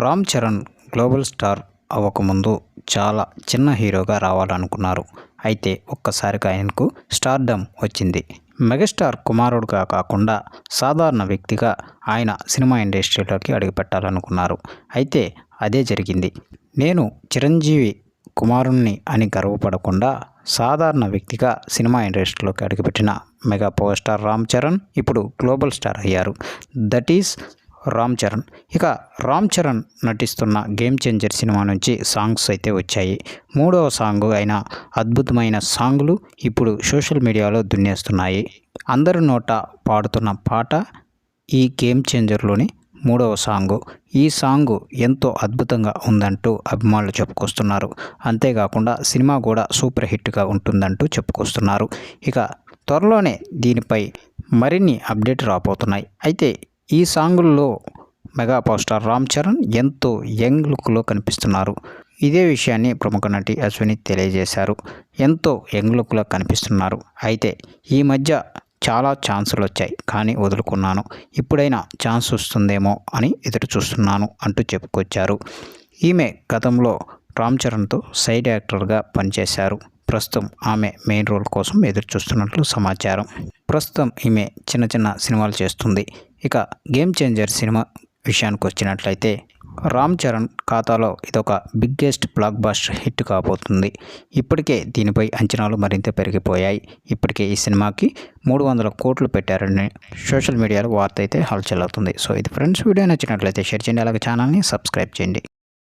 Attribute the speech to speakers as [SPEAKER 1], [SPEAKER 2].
[SPEAKER 1] Ram Charan global star అవ్వకముందు చాలా చిన్న హీరోగా రావాలనుకున్నారు. అయితే ఒక్కసారిగా ఆయనకు స్టార్డమ్ వచ్చింది. మెగాస్టార్ కుమారుడుగా కాకుండా సాధారణ వ్యక్తిగా ఆయన సినిమా ఇండస్ట్రీలోకి అడుగుపెట్టాలనుకున్నారు. అయితే అదే జరిగింది. నేను చిరంజీవి కుమారుణ్ణి అని గర్వపడకుండా సాధారణ వ్యక్తిగా సినిమా ఇండస్ట్రీలోకి అడుగుపెట్టిన mega power star Ram Charan ఇప్పుడు గ్లోబల్ స్టార్ అయ్యారు. That is Ram Charan. ఇక రామ్ చరణ్ నటిస్తున్న గేమ్ చేంజర్ సినిమా నుంచి సాంగ్స్ అయితే వచ్చాయి. మూడవ సాంగ్ అయిన అద్భుతమైన సాంగ్లు ఇప్పుడు సోషల్ మీడియాలో దున్నేస్తున్నాయి. అందరి నోట పాడుతున్న పాట ఈ గేమ్ చేంజర్లోని మూడవ సాంగు. ఈ సాంగు ఎంతో అద్భుతంగా ఉందంటూ అభిమానులు చెప్పుకొస్తున్నారు. అంతేకాకుండా సినిమా కూడా సూపర్ హిట్గా ఉంటుందంటూ చెప్పుకొస్తున్నారు. ఇక త్వరలోనే దీనిపై మరిన్ని అప్డేట్ రాబోతున్నాయి. అయితే ఈ సాంగుల్లో mega power star Ram Charan ఎంతో యంగ్ లుక్లో కనిపిస్తున్నారు. ఇదే విషయాన్ని ప్రముఖ నటి అశ్విని తెలియజేశారు. ఎంతో యంగ్ లుక్లో కనిపిస్తున్నారు. అయితే ఈ మధ్య చాలా ఛాన్సులు వచ్చాయి కానీ వదులుకున్నాను. ఇప్పుడైనా ఛాన్స్ వస్తుందేమో అని ఎదురు చూస్తున్నాను అంటూ చెప్పుకొచ్చారు. ఈమె గతంలో రామ్ చరణ్తో సైడ్ యాక్టర్గా పనిచేశారు. ప్రస్తుతం ఆమె మెయిన్ రోల్ కోసం ఎదురు చూస్తున్నట్లు సమాచారం. ప్రస్తుతం ఈమె చిన్న చిన్న సినిమాలు చేస్తుంది. ఇక గేమ్ చేంజర్ సినిమా విషయానికి వచ్చినట్లయితే రామ్ చరణ్ ఖాతాలో ఇదొక బిగ్గెస్ట్ బ్లాక్ బాస్టర్ హిట్ కాబోతుంది. ఇప్పటికే దీనిపై అంచనాలు మరింత పెరిగిపోయాయి. ఇప్పటికే ఈ సినిమాకి మూడు వందల కోట్లు పెట్టారని సోషల్ మీడియాలో వార్త అయితే హల్చల్ అవుతుంది. సో ఇది ఫ్రెండ్స్ వీడియో నచ్చినట్లయితే షేర్ చేయండి. అలాగే ఛానల్ని సబ్స్క్రైబ్ చేయండి.